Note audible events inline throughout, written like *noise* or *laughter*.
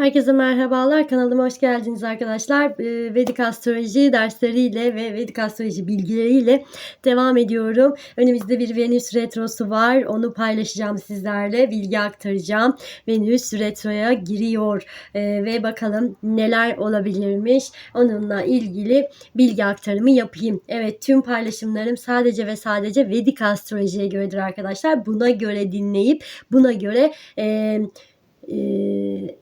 Herkese merhabalar. Kanalıma hoş geldiniz arkadaşlar. Ee, Vedik astroloji dersleriyle ve Vedik astroloji bilgileriyle devam ediyorum. Önümüzde bir Venüs retrosu var. Onu paylaşacağım sizlerle. Bilgi aktaracağım. Venüs retroya giriyor Ee, ve bakalım neler olabilirmiş. Onunla ilgili bilgi aktarımı yapayım. Evet tüm paylaşımlarım sadece ve sadece Vedik astrolojiye göredir arkadaşlar. Buna göre dinleyip buna göre eee eee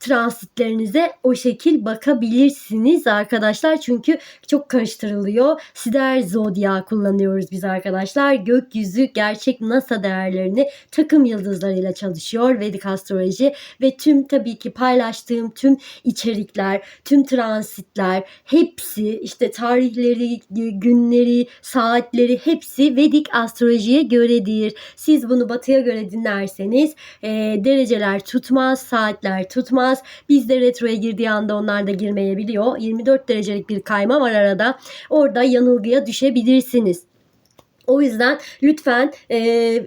transitlerinize o şekil bakabilirsiniz arkadaşlar. Çünkü çok karıştırılıyor. Sider zodya kullanıyoruz biz arkadaşlar. Gökyüzü gerçek NASA değerlerini takım yıldızlarıyla çalışıyor Vedik astroloji ve tüm tabii ki paylaştığım tüm içerikler, tüm transitler hepsi işte tarihleri, günleri, saatleri hepsi Vedik astrolojiye göredir. Siz bunu batıya göre dinlerseniz e, dereceler tutmaz, saatler tutmaz. Bizde retroya girdiği anda onlar da girmeyebiliyor. 24 derecelik bir kayma var arada. Orada yanılgıya düşebilirsiniz. O yüzden lütfen e,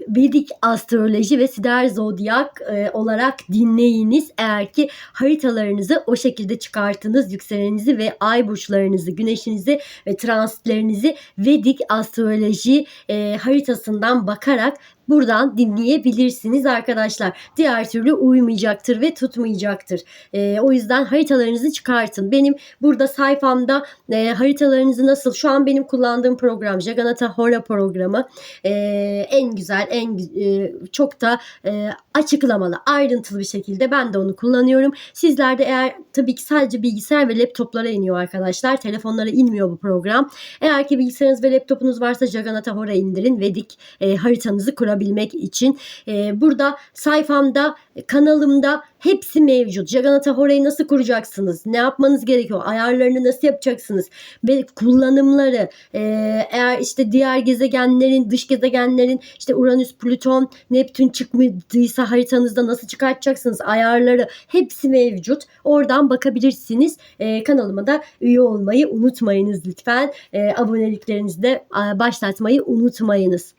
Vedik astroloji ve sider zodyak e, olarak dinleyiniz. Eğer ki haritalarınızı o şekilde çıkarttınız, yükseleninizi ve ay burçlarınızı, güneşinizi ve transitlerinizi Vedik astroloji e, haritasından bakarak buradan dinleyebilirsiniz arkadaşlar. Diğer türlü uymayacaktır ve tutmayacaktır. E, o yüzden haritalarınızı çıkartın. Benim burada sayfamda e, haritalarınızı nasıl şu an benim kullandığım program Jaganata Hora programı e, en güzel en e, çok da e, açıklamalı ayrıntılı bir şekilde ben de onu kullanıyorum. Sizler de eğer tabii ki sadece bilgisayar ve laptoplara iniyor arkadaşlar. Telefonlara inmiyor bu program. Eğer ki bilgisayarınız ve laptopunuz varsa Jaganata Hora indirin. Vedik e, haritanızı kurabilmek için. E, burada sayfamda, kanalımda hepsi mevcut. Jaganata Hora'yı nasıl kuracaksınız? Ne yapmanız gerekiyor? Ayarlarını nasıl yapacaksınız? Ve kullanımları e, eğer işte diğer gezegenlerin, dış gezegenlerin işte Uranüs, Plüton, Neptün çıkmadıysa haritanızda nasıl çıkartacaksınız? Ayarları hepsi mevcut. Oradan bakabilirsiniz. E, kanalıma da üye olmayı unutmayınız lütfen. E, aboneliklerinizi de e, başlatmayı unutmayınız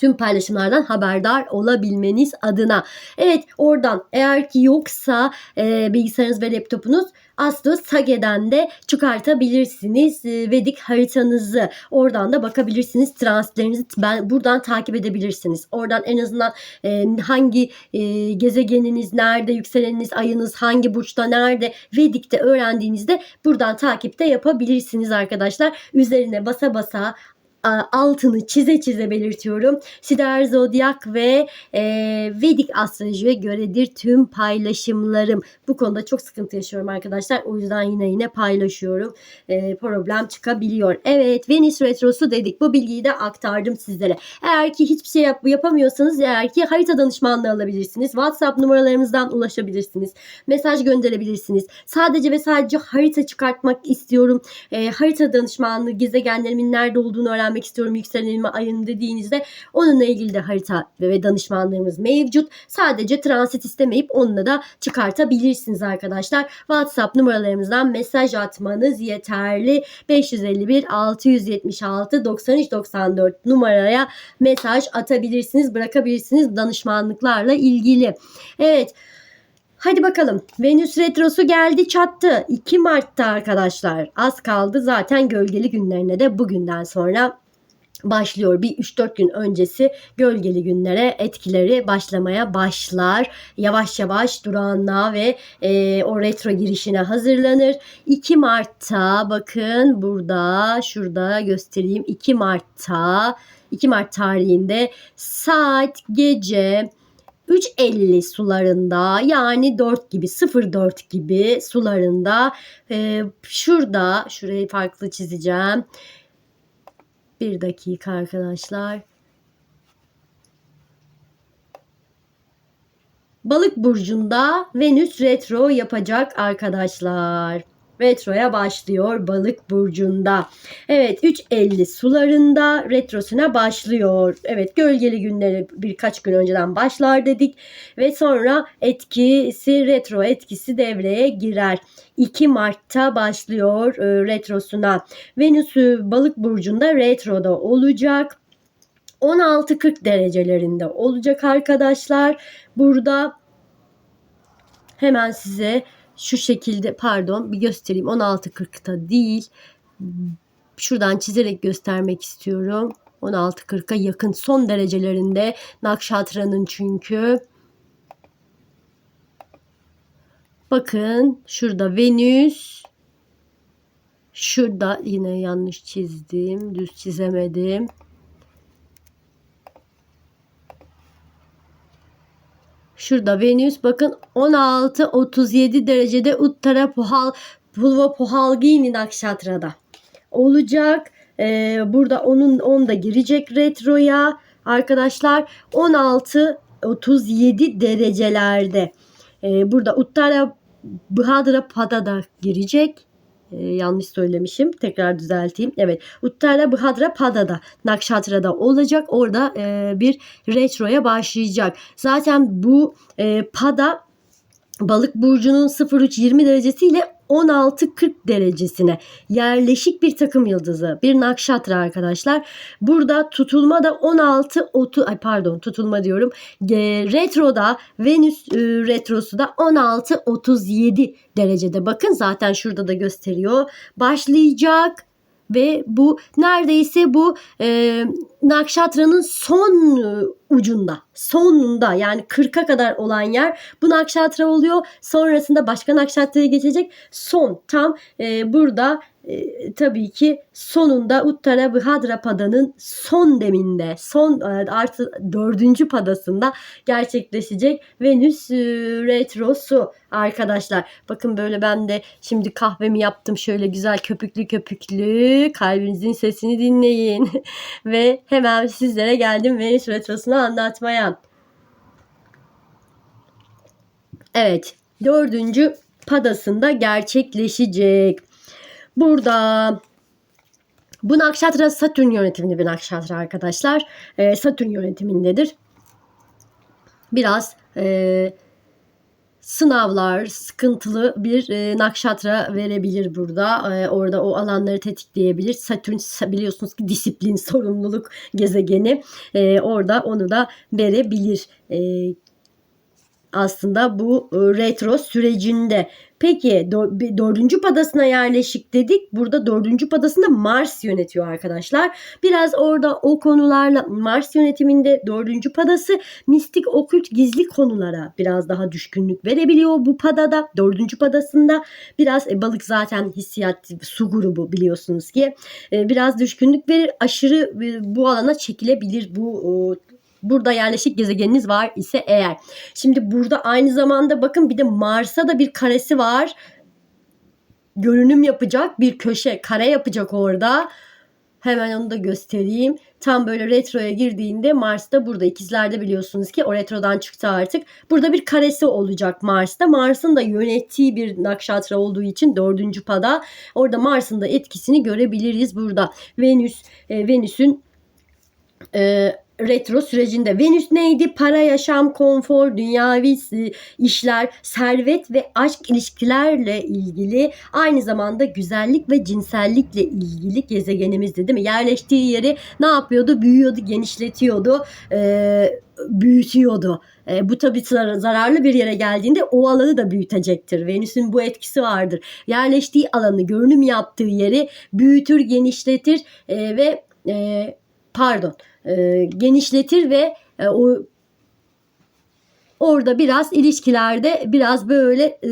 tüm paylaşımlardan haberdar olabilmeniz adına. Evet oradan eğer ki yoksa e, bilgisayarınız ve laptopunuz Astro Sage'den de çıkartabilirsiniz. E, Vedik haritanızı oradan da bakabilirsiniz. Transitlerinizi ben buradan takip edebilirsiniz. Oradan en azından e, hangi e, gezegeniniz nerede, yükseleniniz, ayınız hangi burçta nerede Vedik'te öğrendiğinizde buradan takipte yapabilirsiniz arkadaşlar. Üzerine basa basa altını çize çize belirtiyorum. Sider Zodyak ve e, Vedik astrolojiye göredir tüm paylaşımlarım. Bu konuda çok sıkıntı yaşıyorum arkadaşlar. O yüzden yine yine paylaşıyorum. E, problem çıkabiliyor. Evet Venüs Retrosu dedik. Bu bilgiyi de aktardım sizlere. Eğer ki hiçbir şey yap yapamıyorsanız eğer ki harita danışmanlığı alabilirsiniz. WhatsApp numaralarımızdan ulaşabilirsiniz. Mesaj gönderebilirsiniz. Sadece ve sadece harita çıkartmak istiyorum. E, harita danışmanlığı gezegenlerimin nerede olduğunu öğrenmek öğrenmek istiyorum yükselenimi ayın dediğinizde onunla ilgili de harita ve danışmanlığımız mevcut. Sadece transit istemeyip onunla da çıkartabilirsiniz arkadaşlar. WhatsApp numaralarımızdan mesaj atmanız yeterli. 551 676 93 94 numaraya mesaj atabilirsiniz, bırakabilirsiniz danışmanlıklarla ilgili. Evet. Hadi bakalım. Venüs retrosu geldi çattı. 2 Mart'ta arkadaşlar. Az kaldı zaten gölgeli günlerine de bugünden sonra başlıyor. Bir 3-4 gün öncesi gölgeli günlere etkileri başlamaya başlar. Yavaş yavaş durağanlığa ve e, o retro girişine hazırlanır. 2 Mart'ta bakın burada şurada göstereyim. 2 Mart'ta 2 Mart tarihinde saat gece 3.50 sularında yani 4 gibi 04 gibi sularında e, şurada şurayı farklı çizeceğim. Bir dakika arkadaşlar. Balık burcunda Venüs retro yapacak arkadaşlar retroya başlıyor balık burcunda. Evet 3.50 sularında retrosuna başlıyor. Evet gölgeli günleri birkaç gün önceden başlar dedik ve sonra etkisi retro etkisi devreye girer. 2 Mart'ta başlıyor e, retrosuna. Venüs balık burcunda retroda olacak. 16-40 derecelerinde olacak arkadaşlar. Burada Hemen size şu şekilde pardon bir göstereyim 16.40'ta değil şuradan çizerek göstermek istiyorum. 16.40'a yakın son derecelerinde Nakşatra'nın çünkü. Bakın şurada Venüs. Şurada yine yanlış çizdim. Düz çizemedim. Şurada Venüs bakın 16-37 derecede Uttara Puhal Pulva Puhalgini Nakşatra'da olacak. Ee, burada onun 10 da girecek retroya arkadaşlar 16 37 derecelerde. Ee, burada Uttara Bhadra Pada da girecek. Ee, yanlış söylemişim. Tekrar düzelteyim. Evet. Uttara Bhadra Pada'da Nakşatra'da olacak. Orada e, bir retroya başlayacak. Zaten bu e, Pada Balık burcunun 03-20 derecesiyle 16-40 derecesine yerleşik bir takım yıldızı. Bir nakşatra arkadaşlar. Burada tutulma da 16 30 ay pardon tutulma diyorum. E, retroda Venüs e, retrosu da 16 37 derecede. Bakın zaten şurada da gösteriyor. Başlayacak ve bu neredeyse bu e, nakşatranın son e, ucunda, sonunda yani 40'a kadar olan yer bu nakşatra oluyor. Sonrasında başka nakşatraya geçecek. Son tam e, burada e, tabii ki sonunda Uttara Bhadra Pada'nın son deminde, son e, artı dördüncü padasında gerçekleşecek Venüs e, retrosu arkadaşlar. Bakın böyle ben de şimdi kahvemi yaptım şöyle güzel köpüklü köpüklü kalbinizin sesini dinleyin *laughs* ve hemen sizlere geldim Venüs retrosunu anlatmaya. Evet dördüncü padasında gerçekleşecek. Burada bu nakşatra Satürn yönetiminde bir nakşatra arkadaşlar. Ee, Satürn yönetimindedir. Biraz e, sınavlar, sıkıntılı bir e, nakşatra verebilir burada. E, orada o alanları tetikleyebilir. Satürn biliyorsunuz ki disiplin, sorumluluk gezegeni. E, orada onu da verebilir. E, aslında bu e, retro sürecinde. Peki dördüncü padasına yerleşik dedik. Burada dördüncü padasında Mars yönetiyor arkadaşlar. Biraz orada o konularla Mars yönetiminde dördüncü padası mistik okült gizli konulara biraz daha düşkünlük verebiliyor bu padada. Dördüncü padasında biraz e, balık zaten hissiyat su grubu biliyorsunuz ki. E, biraz düşkünlük verir. Aşırı e, bu alana çekilebilir bu e, burada yerleşik gezegeniniz var ise eğer. Şimdi burada aynı zamanda bakın bir de Mars'a da bir karesi var. Görünüm yapacak bir köşe kare yapacak orada. Hemen onu da göstereyim. Tam böyle retroya girdiğinde Mars da burada. ikizlerde biliyorsunuz ki o retrodan çıktı artık. Burada bir karesi olacak Mars'ta. Mars'ın da yönettiği bir nakşatra olduğu için dördüncü pada. Orada Mars'ın da etkisini görebiliriz burada. Venüs, e, Venüs'ün e, retro sürecinde. Venüs neydi? Para, yaşam, konfor, dünyavi işler, servet ve aşk ilişkilerle ilgili aynı zamanda güzellik ve cinsellikle ilgili gezegenimizdi değil mi? Yerleştiği yeri ne yapıyordu? Büyüyordu, genişletiyordu, e, büyütüyordu. E, bu tabii zararlı bir yere geldiğinde o alanı da büyütecektir. Venüs'ün bu etkisi vardır. Yerleştiği alanı, görünüm yaptığı yeri büyütür, genişletir e, ve e, pardon. E, genişletir ve e, o orada biraz ilişkilerde biraz böyle e,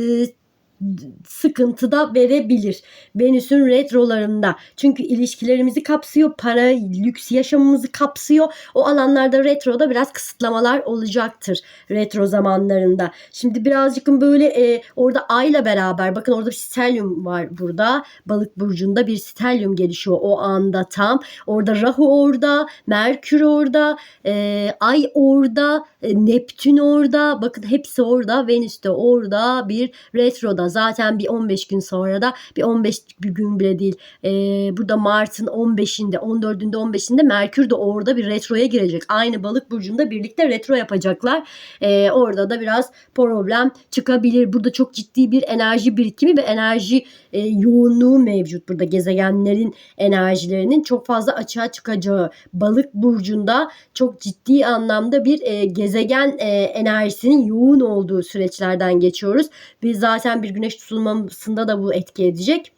sıkıntı verebilir. Venüs'ün retrolarında. Çünkü ilişkilerimizi kapsıyor, para, lüks yaşamımızı kapsıyor. O alanlarda retroda biraz kısıtlamalar olacaktır retro zamanlarında. Şimdi birazcık böyle e, orada ayla beraber bakın orada bir stelyum var burada. Balık burcunda bir stelyum gelişiyor o anda tam. Orada Rahu orada, Merkür orada, e, Ay orada, e, Neptün orada. Bakın hepsi orada. Venüs de orada bir retroda zaten bir 15 gün sonra da bir 15 bir gün bile değil. E, burada Mart'ın 15'inde 14'ünde 15'inde Merkür de orada bir retroya girecek. Aynı balık burcunda birlikte retro yapacaklar. E, orada da biraz problem çıkabilir. Burada çok ciddi bir enerji birikimi ve enerji e, yoğunluğu mevcut. Burada gezegenlerin enerjilerinin çok fazla açığa çıkacağı balık burcunda çok ciddi anlamda bir e, gezegen e, enerjisinin yoğun olduğu süreçlerden geçiyoruz. Ve zaten bir güneş tutulmasında da bu etki edecek.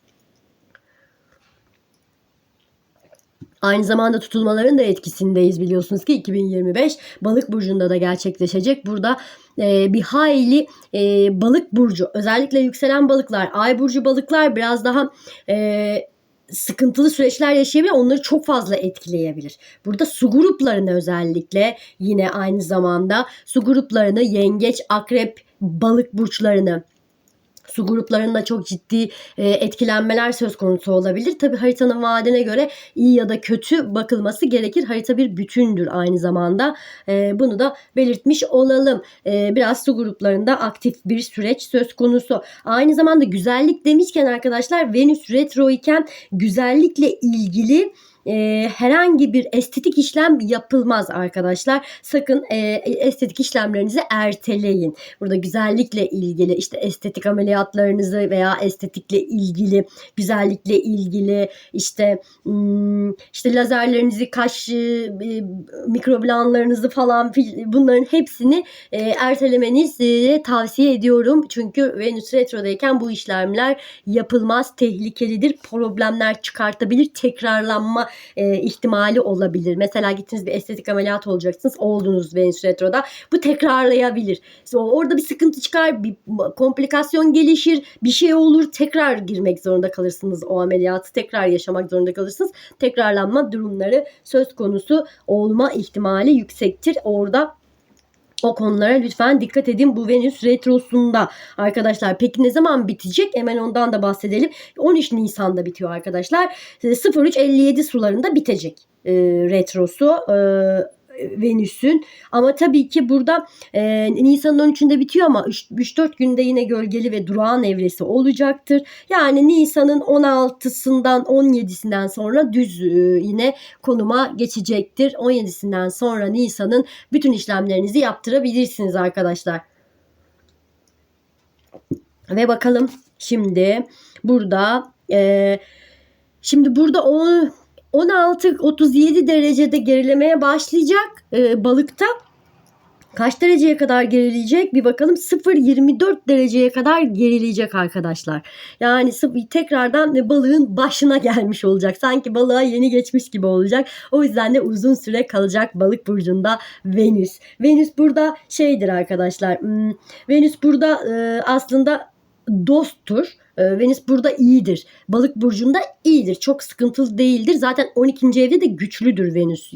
Aynı zamanda tutulmaların da etkisindeyiz biliyorsunuz ki 2025 balık burcunda da gerçekleşecek. Burada e, bir hayli e, balık burcu özellikle yükselen balıklar, ay burcu balıklar biraz daha e, sıkıntılı süreçler yaşayabilir. Onları çok fazla etkileyebilir. Burada su gruplarını özellikle yine aynı zamanda su gruplarını yengeç, akrep, balık burçlarını su gruplarında çok ciddi e, etkilenmeler söz konusu olabilir. Tabi haritanın vaadine göre iyi ya da kötü bakılması gerekir. Harita bir bütündür aynı zamanda. E, bunu da belirtmiş olalım. E, biraz su gruplarında aktif bir süreç söz konusu. Aynı zamanda güzellik demişken arkadaşlar Venüs retro iken güzellikle ilgili e, herhangi bir estetik işlem yapılmaz arkadaşlar. Sakın e, estetik işlemlerinizi erteleyin. Burada güzellikle ilgili işte estetik ameliyatlarınızı veya estetikle ilgili güzellikle ilgili işte hmm, işte lazerlerinizi kaş e, mikroblanlarınızı falan bunların hepsini e, ertelemenizi tavsiye ediyorum. Çünkü Venüs retrodayken bu işlemler yapılmaz, tehlikelidir, problemler çıkartabilir, tekrarlanma e, ihtimali olabilir. Mesela gittiniz bir estetik ameliyat olacaksınız. Oldunuz Venüs Retro'da. Bu tekrarlayabilir. Orada bir sıkıntı çıkar, bir komplikasyon gelişir, bir şey olur. Tekrar girmek zorunda kalırsınız o ameliyatı. Tekrar yaşamak zorunda kalırsınız. Tekrarlanma durumları söz konusu olma ihtimali yüksektir. Orada o konulara lütfen dikkat edin bu Venüs retrosunda arkadaşlar. Peki ne zaman bitecek? Hemen ondan da bahsedelim. 13 Nisan'da bitiyor arkadaşlar. 03.57 sularında bitecek e, retrosu. E, Venüs'ün. Ama tabii ki burada e, Nisan'ın 13'ünde bitiyor ama 3-4 günde yine gölgeli ve durağan evresi olacaktır. Yani Nisan'ın 16'sından 17'sinden sonra düz e, yine konuma geçecektir. 17'sinden sonra Nisan'ın bütün işlemlerinizi yaptırabilirsiniz arkadaşlar. Ve bakalım şimdi burada e, şimdi burada o 16-37 derecede gerilemeye başlayacak e, balıkta. Kaç dereceye kadar gerileyecek bir bakalım 0-24 dereceye kadar gerileyecek arkadaşlar. Yani tekrardan balığın başına gelmiş olacak. Sanki balığa yeni geçmiş gibi olacak. O yüzden de uzun süre kalacak balık burcunda Venüs. Venüs burada şeydir arkadaşlar. Hmm, Venüs burada e, aslında dosttur Venüs burada iyidir. Balık burcunda iyidir. Çok sıkıntılı değildir. Zaten 12. evde de güçlüdür Venüs.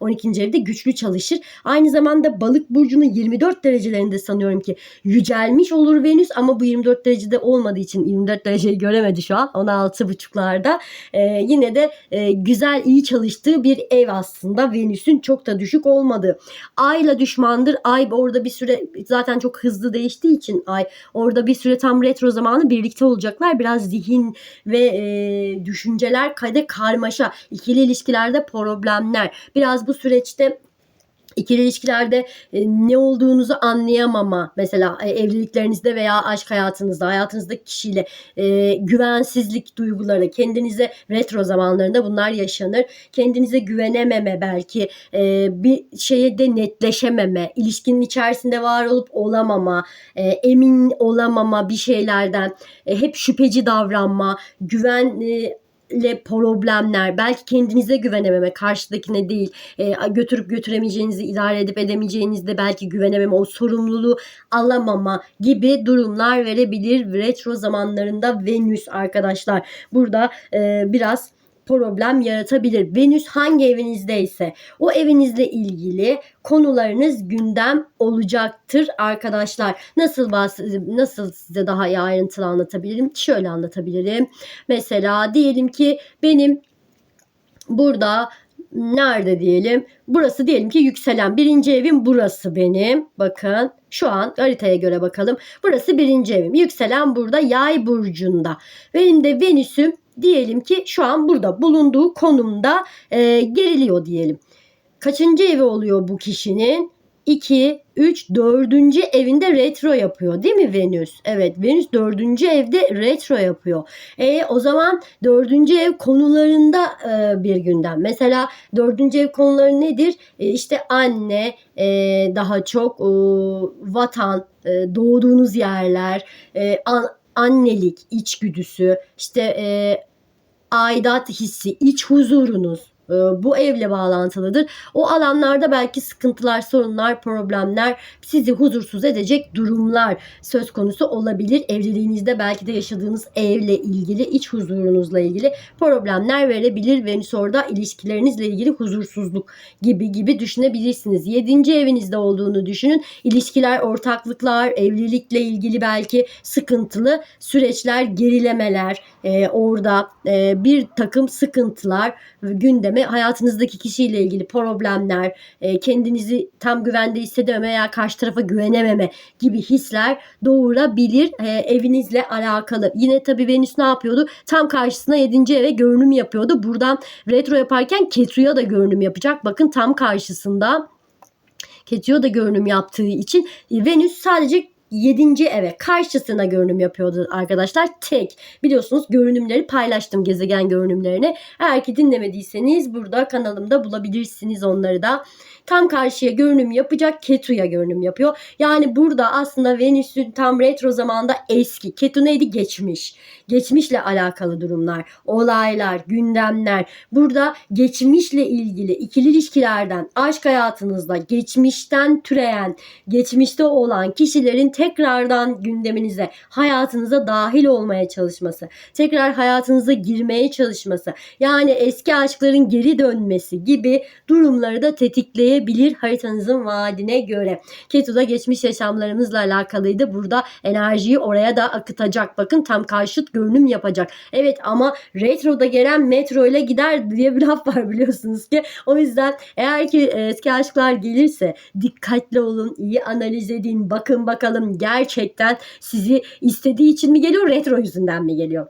12. Ee, evde güçlü çalışır. Aynı zamanda balık burcunun 24 derecelerinde sanıyorum ki yücelmiş olur Venüs ama bu 24 derecede olmadığı için 24 dereceyi göremedi şu an 16 buçuklarda. Ee, yine de e, güzel iyi çalıştığı bir ev aslında Venüs'ün çok da düşük olmadığı. Ayla düşmandır. Ay orada bir süre zaten çok hızlı değiştiği için ay orada bir süre tam retro zamanı birlikte olacaklar. Biraz zihin ve e, düşünceler kayda karmaşa, ikili ilişkilerde problemler. Biraz bu süreçte İkili ilişkilerde e, ne olduğunuzu anlayamama mesela e, evliliklerinizde veya aşk hayatınızda hayatınızdaki kişiyle e, güvensizlik duyguları kendinize retro zamanlarında bunlar yaşanır. Kendinize güvenememe belki e, bir şeye de netleşememe, ilişkinin içerisinde var olup olamama, e, emin olamama bir şeylerden, e, hep şüpheci davranma, güven e, ile problemler, belki kendinize güvenememe, karşıdakine değil, e, götürüp götüremeyeceğinizi, idare edip edemeyeceğinizde belki güvenememe, o sorumluluğu alamama gibi durumlar verebilir retro zamanlarında Venüs arkadaşlar. Burada e, biraz problem yaratabilir. Venüs hangi evinizdeyse o evinizle ilgili konularınız gündem olacaktır arkadaşlar. Nasıl nasıl size daha iyi ayrıntılı anlatabilirim? Şöyle anlatabilirim. Mesela diyelim ki benim burada nerede diyelim? Burası diyelim ki yükselen. Birinci evim burası benim. Bakın şu an haritaya göre bakalım. Burası birinci evim. Yükselen burada yay burcunda. Benim de Venüs'üm diyelim ki şu an burada bulunduğu konumda e, geriliyor diyelim. Kaçıncı evi oluyor bu kişinin? 2, 3, 4. evinde retro yapıyor değil mi Venüs? Evet Venüs 4. evde retro yapıyor. E, o zaman 4. ev konularında e, bir gündem. Mesela 4. ev konuları nedir? E, işte anne, e, daha çok e, vatan, e, doğduğunuz yerler, e, an- annelik, içgüdüsü, işte e, aidat hissi, iç huzurunuz e, bu evle bağlantılıdır. O alanlarda belki sıkıntılar, sorunlar, problemler, sizi huzursuz edecek durumlar söz konusu olabilir. Evliliğinizde belki de yaşadığınız evle ilgili, iç huzurunuzla ilgili problemler verebilir. Venüs orada ilişkilerinizle ilgili huzursuzluk gibi gibi düşünebilirsiniz. Yedinci evinizde olduğunu düşünün. İlişkiler, ortaklıklar, evlilikle ilgili belki sıkıntılı süreçler, gerilemeler, e, orada e, bir takım sıkıntılar gündeme hayatınızdaki kişiyle ilgili problemler, e, kendinizi tam güvende hissedememe veya karşı tarafa güvenememe gibi hisler doğurabilir e, evinizle alakalı. Yine tabii Venüs ne yapıyordu? Tam karşısına 7. eve görünüm yapıyordu. Buradan retro yaparken Ketu'ya da görünüm yapacak. Bakın tam karşısında Ketu'ya da görünüm yaptığı için Venüs sadece 7. eve karşısına görünüm yapıyordu arkadaşlar. Tek biliyorsunuz görünümleri paylaştım gezegen görünümlerini. Eğer ki dinlemediyseniz burada kanalımda bulabilirsiniz onları da. Tam karşıya görünüm yapacak Ketu'ya görünüm yapıyor. Yani burada aslında Venüs'ün tam retro zamanda eski. Ketu neydi? Geçmiş. Geçmişle alakalı durumlar, olaylar, gündemler. Burada geçmişle ilgili ikili ilişkilerden, aşk hayatınızda geçmişten türeyen, geçmişte olan kişilerin tekrardan gündeminize, hayatınıza dahil olmaya çalışması, tekrar hayatınıza girmeye çalışması, yani eski aşkların geri dönmesi gibi durumları da tetikleyebilir haritanızın vaadine göre. Ketu da geçmiş yaşamlarımızla alakalıydı. Burada enerjiyi oraya da akıtacak. Bakın tam karşıt görünüm yapacak. Evet ama retroda gelen metro ile gider diye bir laf var biliyorsunuz ki. O yüzden eğer ki e, eski aşklar gelirse dikkatli olun, iyi analiz edin, bakın bakalım gerçekten sizi istediği için mi geliyor, retro yüzünden mi geliyor?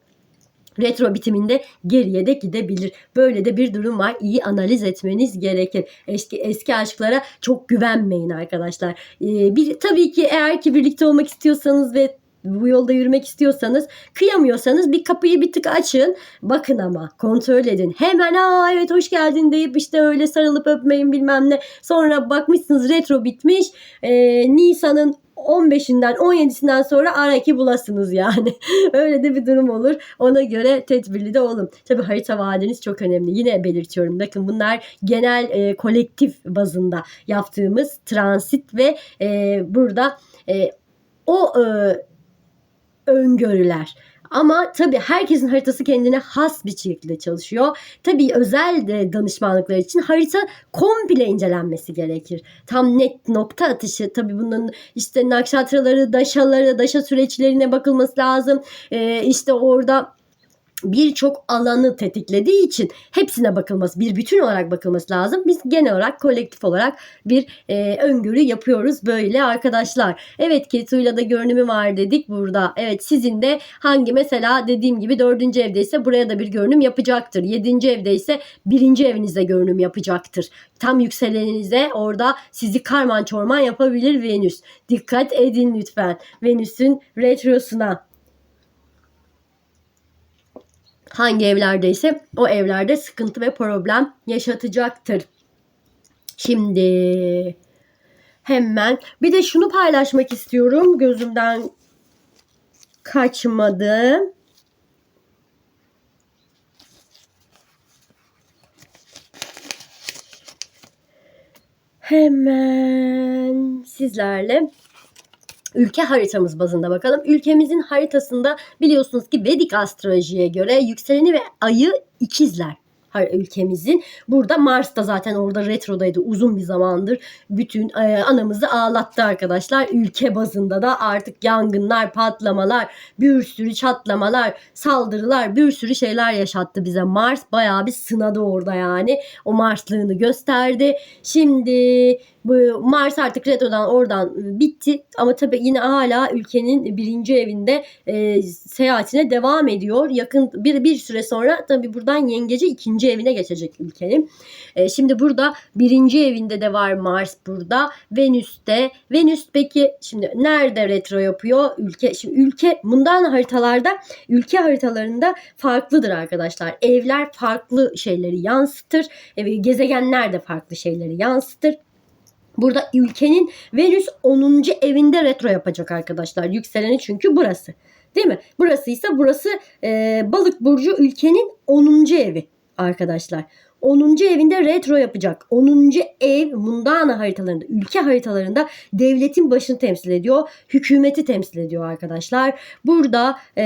Retro bitiminde geriye de gidebilir. Böyle de bir durum var. İyi analiz etmeniz gerekir. Eski eski aşklara çok güvenmeyin arkadaşlar. Ee, bir tabii ki eğer ki birlikte olmak istiyorsanız ve bu yolda yürümek istiyorsanız kıyamıyorsanız bir kapıyı bir tık açın bakın ama kontrol edin hemen aa evet hoş geldin deyip işte öyle sarılıp öpmeyin bilmem ne sonra bakmışsınız retro bitmiş ee, Nisan'ın 15'inden 17'sinden sonra araki bulasınız yani. *laughs* Öyle de bir durum olur. Ona göre tedbirli de olun. Tabi harita vaadiniz çok önemli. Yine belirtiyorum. Bakın bunlar genel e, kolektif bazında yaptığımız transit ve e, burada e, o e, öngörüler. Ama tabii herkesin haritası kendine has bir şekilde çalışıyor. Tabii özel de danışmanlıklar için harita komple incelenmesi gerekir. Tam net nokta atışı. Tabii bunun işte nakşatraları, daşaları, daşa süreçlerine bakılması lazım. Ee, işte orada birçok alanı tetiklediği için hepsine bakılması, bir bütün olarak bakılması lazım. Biz genel olarak kolektif olarak bir e, öngörü yapıyoruz böyle arkadaşlar. Evet Ketu'yla da görünümü var dedik burada. Evet sizin de hangi mesela dediğim gibi dördüncü evdeyse buraya da bir görünüm yapacaktır. Yedinci evdeyse birinci evinizde görünüm yapacaktır. Tam yükseleninize orada sizi karman çorman yapabilir Venüs. Dikkat edin lütfen Venüs'ün retrosuna hangi evlerdeyse o evlerde sıkıntı ve problem yaşatacaktır. Şimdi hemen bir de şunu paylaşmak istiyorum gözümden kaçmadı. Hemen sizlerle ülke haritamız bazında bakalım. Ülkemizin haritasında biliyorsunuz ki Vedik astrolojiye göre yükseleni ve ayı ikizler ülkemizin. Burada Mars da zaten orada retrodaydı uzun bir zamandır. Bütün e, anamızı ağlattı arkadaşlar. Ülke bazında da artık yangınlar, patlamalar, bir sürü çatlamalar, saldırılar, bir sürü şeyler yaşattı bize. Mars bayağı bir sınadı orada yani. O Marslığını gösterdi. Şimdi Mars artık retrodan oradan e, bitti ama tabii yine hala ülkenin birinci evinde e, seyahatine devam ediyor. Yakın bir bir süre sonra tabii buradan yengece ikinci evine geçecek ülkenin. E, şimdi burada birinci evinde de var Mars burada. Venüs'te. Venüs peki şimdi nerede retro yapıyor? Ülke şimdi ülke bundan haritalarda ülke haritalarında farklıdır arkadaşlar. Evler farklı şeyleri yansıtır. E, gezegenler de farklı şeyleri yansıtır. Burada ülkenin Venüs 10. evinde retro yapacak arkadaşlar. Yükseleni çünkü burası. Değil mi? Burası ise burası e, balık burcu ülkenin 10. evi arkadaşlar. 10. evinde retro yapacak. 10. ev Mundana haritalarında, ülke haritalarında devletin başını temsil ediyor. Hükümeti temsil ediyor arkadaşlar. Burada e,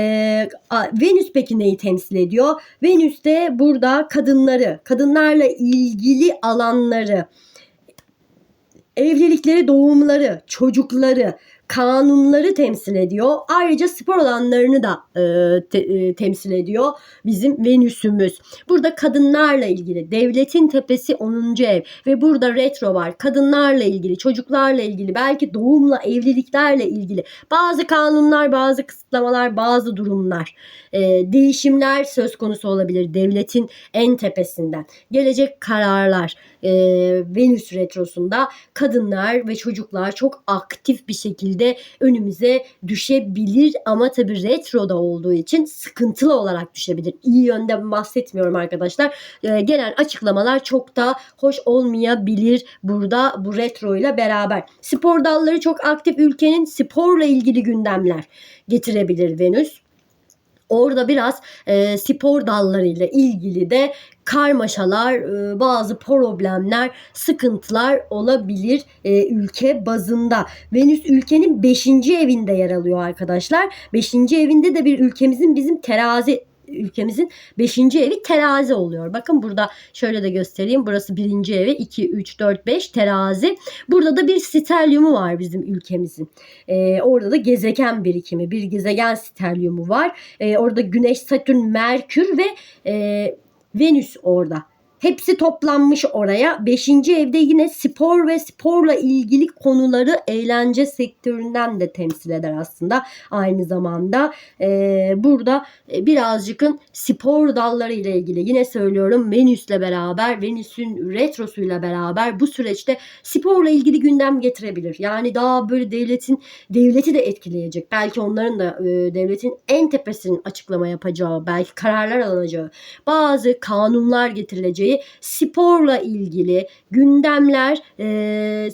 Venüs peki neyi temsil ediyor? Venüs de burada kadınları, kadınlarla ilgili alanları, evlilikleri, doğumları, çocukları, kanunları temsil ediyor. Ayrıca spor alanlarını da e, te- e, temsil ediyor bizim Venüs'ümüz. Burada kadınlarla ilgili devletin tepesi 10. ev ve burada retro var. Kadınlarla ilgili, çocuklarla ilgili, belki doğumla, evliliklerle ilgili bazı kanunlar, bazı kısıtlamalar, bazı durumlar, e, değişimler söz konusu olabilir devletin en tepesinden. Gelecek kararlar e, Venüs retrosunda kadınlar ve çocuklar çok aktif bir şekilde önümüze düşebilir ama tabii retroda olduğu için sıkıntılı olarak düşebilir. İyi yönden bahsetmiyorum arkadaşlar. Ee, gelen açıklamalar çok da hoş olmayabilir burada bu retro ile beraber. Spor dalları çok aktif ülkenin sporla ilgili gündemler getirebilir Venüs. Orada biraz e, spor dallarıyla ilgili de karmaşalar, e, bazı problemler, sıkıntılar olabilir e, ülke bazında. Venüs ülkenin 5. evinde yer alıyor arkadaşlar. 5. evinde de bir ülkemizin bizim terazi ülkemizin 5. evi terazi oluyor. Bakın burada şöyle de göstereyim. Burası 1. evi 2, 3, 4, 5 terazi. Burada da bir stelyumu var bizim ülkemizin. Ee, orada da gezegen birikimi, bir gezegen stelyumu var. Ee, orada Güneş, Satürn, Merkür ve e, Venüs orada. Hepsi toplanmış oraya. Beşinci evde yine spor ve sporla ilgili konuları eğlence sektöründen de temsil eder aslında. Aynı zamanda Ee, burada e, birazcıkın spor dalları ile ilgili yine söylüyorum Venüs'le beraber Venüs'ün retrosuyla beraber bu süreçte sporla ilgili gündem getirebilir. Yani daha böyle devletin devleti de etkileyecek. Belki onların da e, devletin en tepesinin açıklama yapacağı, belki kararlar alınacağı, bazı kanunlar getirileceği sporla ilgili gündemler e,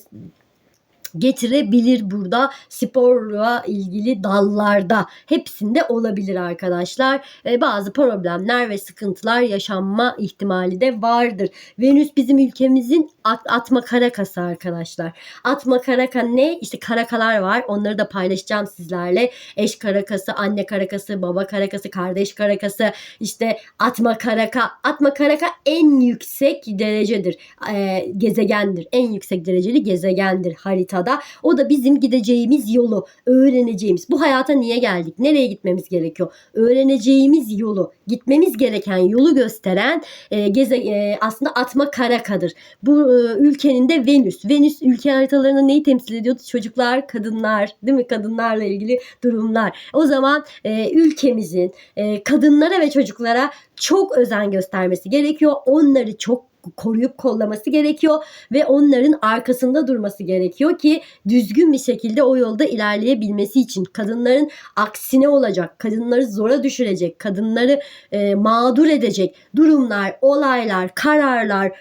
getirebilir burada sporla ilgili dallarda hepsinde olabilir arkadaşlar. E, bazı problemler ve sıkıntılar yaşanma ihtimali de vardır. Venüs bizim ülkemizin at, atma karakası arkadaşlar. Atma karaka ne? İşte karakalar var. Onları da paylaşacağım sizlerle. Eş karakası, anne karakası, baba karakası, kardeş karakası, işte atma karaka. Atma karaka en yüksek derecedir. E, gezegendir. En yüksek dereceli gezegendir haritada. O da bizim gideceğimiz yolu, öğreneceğimiz. Bu hayata niye geldik? Nereye gitmemiz gerekiyor? Öğreneceğimiz yolu, gitmemiz gereken yolu gösteren e, geze e, aslında atma karakadır. Bu e, ülkenin de Venüs. Venüs ülke haritalarında neyi temsil ediyordu? Çocuklar, kadınlar, değil mi? Kadınlarla ilgili durumlar. O zaman e, ülkemizin e, kadınlara ve çocuklara çok özen göstermesi gerekiyor. Onları çok koruyup kollaması gerekiyor ve onların arkasında durması gerekiyor ki düzgün bir şekilde o yolda ilerleyebilmesi için. Kadınların aksine olacak, kadınları zora düşürecek, kadınları e, mağdur edecek durumlar, olaylar, kararlar,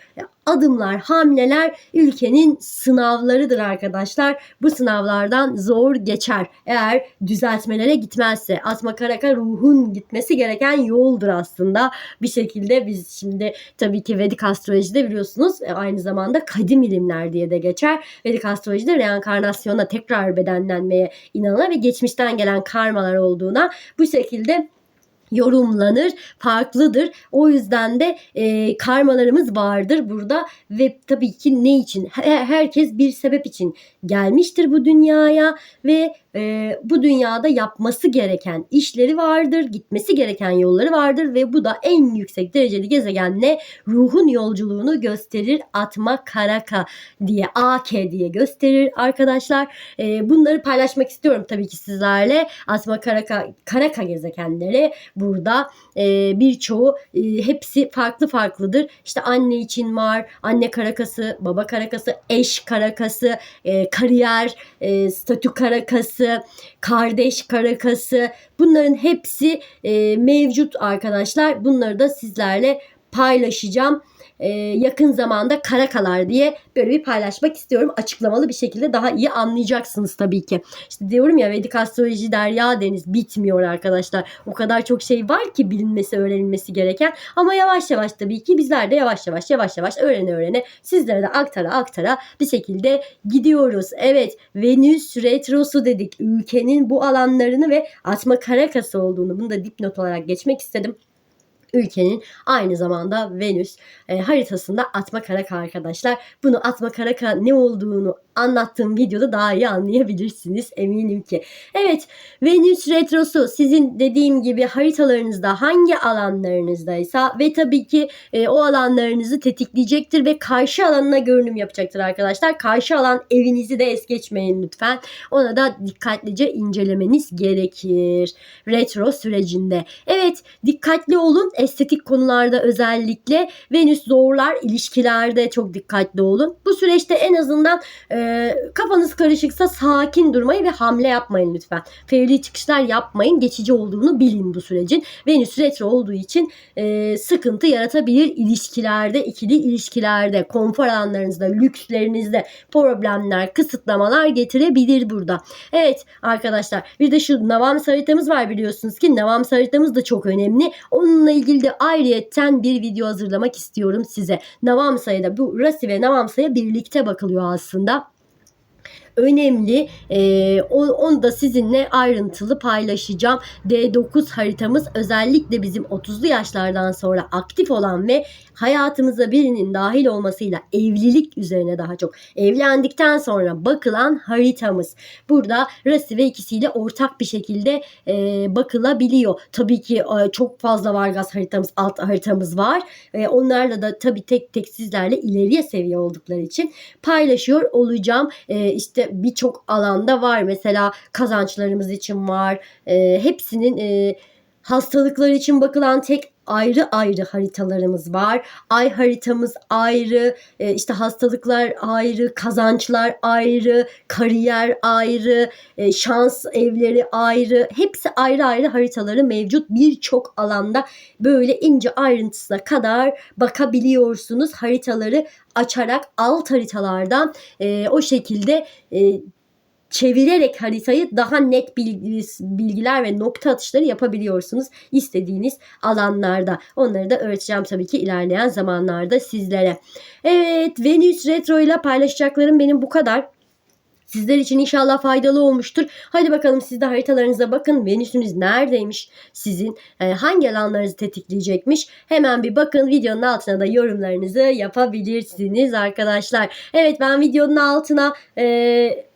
adımlar, hamleler ülkenin sınavlarıdır arkadaşlar. Bu sınavlardan zor geçer. Eğer düzeltmelere gitmezse atma karaka ruhun gitmesi gereken yoldur aslında. Bir şekilde biz şimdi tabii ki Vedik astrolojide biliyorsunuz e, aynı zamanda kadim ilimler diye de geçer. Vedik astrolojide reenkarnasyona tekrar bedenlenmeye inanılır ve geçmişten gelen karmalar olduğuna bu şekilde yorumlanır, farklıdır. O yüzden de e, karmalarımız vardır burada ve tabii ki ne için? Her- herkes bir sebep için gelmiştir bu dünyaya ve e, bu dünyada yapması gereken işleri vardır, gitmesi gereken yolları vardır ve bu da en yüksek dereceli gezegenle ruhun yolculuğunu gösterir. Atma Karaka diye, AK diye gösterir arkadaşlar. E, bunları paylaşmak istiyorum tabii ki sizlerle. Atma Karaka, Karaka gezegenleri burada e, birçoğu e, hepsi farklı farklıdır. İşte anne için var, anne karakası, baba karakası, eş karakası, e, kariyer, e, statü karakası, kardeş karakası bunların hepsi e, mevcut arkadaşlar. Bunları da sizlerle paylaşacağım. E, yakın zamanda karakalar diye böyle bir paylaşmak istiyorum. Açıklamalı bir şekilde daha iyi anlayacaksınız tabii ki. İşte diyorum ya Vedik astroloji derya deniz bitmiyor arkadaşlar. O kadar çok şey var ki bilinmesi, öğrenilmesi gereken. Ama yavaş yavaş tabii ki bizler de yavaş yavaş yavaş yavaş öğrene öğrene sizlere de aktara aktara bir şekilde gidiyoruz. Evet Venüs retrosu dedik. Ülkenin bu alanlarını ve atma karakası olduğunu bunu da dipnot olarak geçmek istedim ülkenin aynı zamanda Venüs e, haritasında atma karaka arkadaşlar. Bunu atma karaka ne olduğunu anlattığım videoda daha iyi anlayabilirsiniz eminim ki. Evet Venüs retrosu sizin dediğim gibi haritalarınızda hangi alanlarınızdaysa ve tabii ki e, o alanlarınızı tetikleyecektir ve karşı alanına görünüm yapacaktır arkadaşlar. Karşı alan evinizi de es geçmeyin lütfen. Ona da dikkatlice incelemeniz gerekir retro sürecinde. Evet dikkatli olun estetik konularda özellikle Venüs zorlar ilişkilerde çok dikkatli olun. Bu süreçte en azından e, kafanız karışıksa sakin durmayı ve hamle yapmayın lütfen. Fevri çıkışlar yapmayın. Geçici olduğunu bilin bu sürecin. Venüs retro olduğu için e, sıkıntı yaratabilir ilişkilerde, ikili ilişkilerde, konfor alanlarınızda, lükslerinizde problemler, kısıtlamalar getirebilir burada. Evet arkadaşlar bir de şu Navams haritamız var biliyorsunuz ki Navams haritamız da çok önemli. Onunla ilgili de ayrıyetten bir video hazırlamak istiyorum size. Navamsa'ya bu Rasi ve Navamsa'ya birlikte bakılıyor aslında önemli. Ee, onu da sizinle ayrıntılı paylaşacağım. D9 haritamız özellikle bizim 30'lu yaşlardan sonra aktif olan ve hayatımıza birinin dahil olmasıyla evlilik üzerine daha çok evlendikten sonra bakılan haritamız. Burada Rasi ve ikisiyle ortak bir şekilde e, bakılabiliyor. Tabii ki e, çok fazla Vargas haritamız, alt haritamız var. E, onlarla da tabii tek tek sizlerle ileriye seviye oldukları için paylaşıyor olacağım. E, işte birçok alanda var. Mesela kazançlarımız için var. E, hepsinin e, hastalıklar için bakılan tek ayrı ayrı haritalarımız var. Ay haritamız ayrı, e, işte hastalıklar ayrı, kazançlar ayrı, kariyer ayrı, e, şans evleri ayrı. Hepsi ayrı ayrı haritaları mevcut. Birçok alanda böyle ince ayrıntısına kadar bakabiliyorsunuz. Haritaları açarak alt haritalardan e, o şekilde çevirerek haritayı daha net bilgiler ve nokta atışları yapabiliyorsunuz istediğiniz alanlarda. Onları da öğreteceğim tabii ki ilerleyen zamanlarda sizlere. Evet Venüs Retro ile paylaşacaklarım benim bu kadar. Sizler için inşallah faydalı olmuştur. Hadi bakalım siz de haritalarınıza bakın. Venüs'ünüz neredeymiş sizin? E, hangi alanlarınızı tetikleyecekmiş? Hemen bir bakın. Videonun altına da yorumlarınızı yapabilirsiniz arkadaşlar. Evet ben videonun altına... E,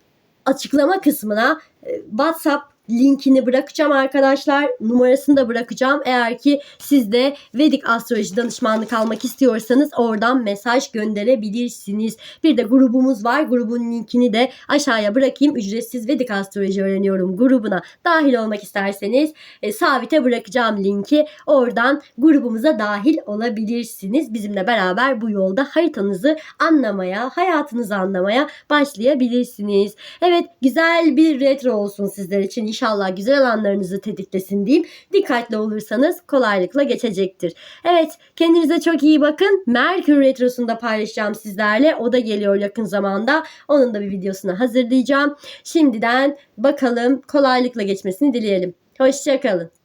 açıklama kısmına e, WhatsApp linkini bırakacağım arkadaşlar. Numarasını da bırakacağım. Eğer ki siz de Vedik Astroloji danışmanlık almak istiyorsanız oradan mesaj gönderebilirsiniz. Bir de grubumuz var. Grubun linkini de aşağıya bırakayım. Ücretsiz Vedik Astroloji öğreniyorum grubuna dahil olmak isterseniz e, sabite bırakacağım linki. Oradan grubumuza dahil olabilirsiniz. Bizimle beraber bu yolda haritanızı anlamaya, hayatınızı anlamaya başlayabilirsiniz. Evet güzel bir retro olsun sizler için. İnşallah güzel alanlarınızı tetiklesin diyeyim. Dikkatli olursanız kolaylıkla geçecektir. Evet kendinize çok iyi bakın. Merkür Retrosu'nda paylaşacağım sizlerle. O da geliyor yakın zamanda. Onun da bir videosunu hazırlayacağım. Şimdiden bakalım kolaylıkla geçmesini dileyelim. Hoşçakalın.